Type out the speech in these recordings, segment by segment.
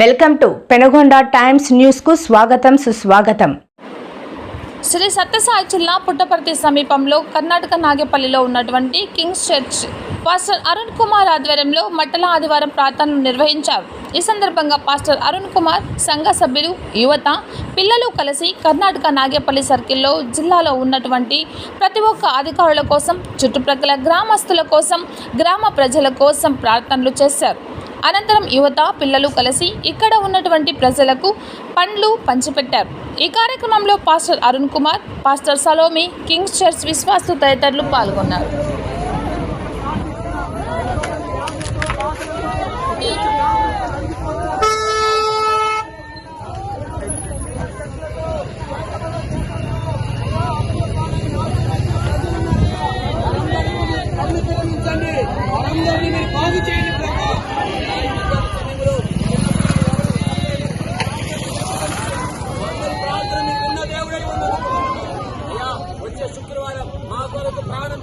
Welcome to Penagonda times న్యూస్కు స్వాగతం సుస్వాగతం. శ్రీ సత్యసాయి జిల్లా పుట్టపర్తి సమీపంలో కర్ణాటక నాగేపల్లిలో ఉన్నటువంటి King's church pastor Arun Kumar ఆధ్వర్యంలో మట్టల ఆదివారం ప్రార్థనలు నిర్వహించారు. ఈ సందర్భంగా పాస్టర్ అరుణ్ కుమార్ సంఘ సభ్యులు యువత పిల్లలు కలిసి కర్ణాటక నాగేపల్లి సర్కిల్లో జిల్లాలో ఉన్నటువంటి ప్రతి ఒక్క అధికారుల కోసం చుట్టుప్రక్కల గ్రామస్తుల కోసం గ్రామ ప్రజల కోసం ప్రార్థనలు చేశారు. అనంతరం యువత పిల్లలు కలిసి ఇక్కడ ఉన్నటువంటి ప్రజలకు పండ్లు పంచిపెట్టారు. ఈ కార్యక్రమంలో pastor Arun Kumar pastor Salomi King's church విశ్వాసు తదితరులు పాల్గొన్నారు. అభినందించండి మీరు బాగు చేయండి.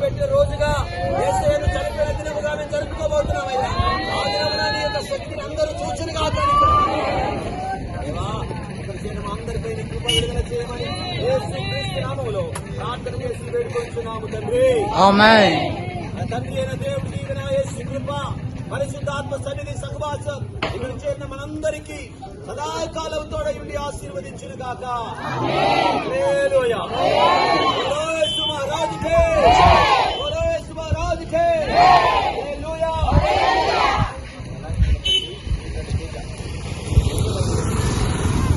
కొరకు ప్రాణం పెట్టే రోజుగా యేసయ్యను చనిపోయిన దినముగా మేము జరుపుకోబోతున్నాం అయ్యా ఆ దినమున నీ యొక్క శక్తిని అందరూ చూచును అందరిపై కృప విడుదల చేయమని యేసు క్రీస్తు నామములో ప్రార్థన చేసి వేడుకొంచున్నాము తండ్రి. నా తండ్రి అయిన దేవుడి దీవెన యేసు కృప పరిశుద్ధాత్మ సన్నిధి సహవాసం ఇక్కడ చేరిన మనందరికీ సదాకాలం తోడయుండి ఆశీర్వదించును గాక